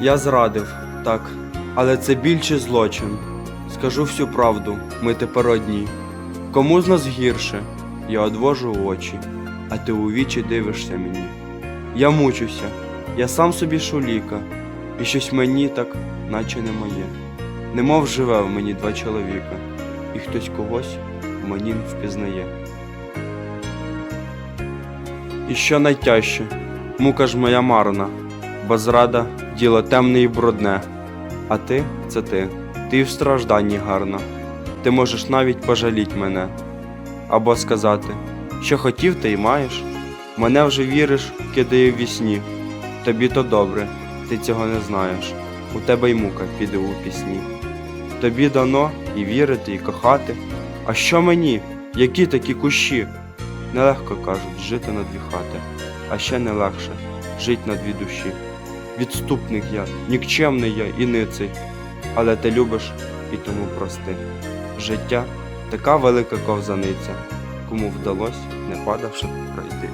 Я зрадив, так, але це більше злочин. Скажу всю правду, ми тепер одні. Кому з нас гірше? Я одвожу очі, а ти у вічі дивишся мені. Я мучуся, я сам собі шуліка, і щось мені так, наче не моє. Немов живе в мені два чоловіка, і хтось когось мені не впізнає. І що найтяжче, мука ж моя марна, бо зрада діло темне і брудне. А ти це ти, ти в стражданні гарна. Ти можеш навіть пожаліть мене. Або сказати, що хотів, ти й маєш. Мене вже віриш, кидає в вісні. Тобі то добре, ти цього не знаєш. У тебе й мука піде у пісні. Тобі дано і вірити, і кохати. А що мені? Які такі кущі? Нелегко кажуть жити на дві хати, а ще не легше жить на дві душі. Відступник я, нікчемний я і ниций, але ти любиш і тому прости. Життя така велика ковзаниця, кому вдалось, не падавши, пройти.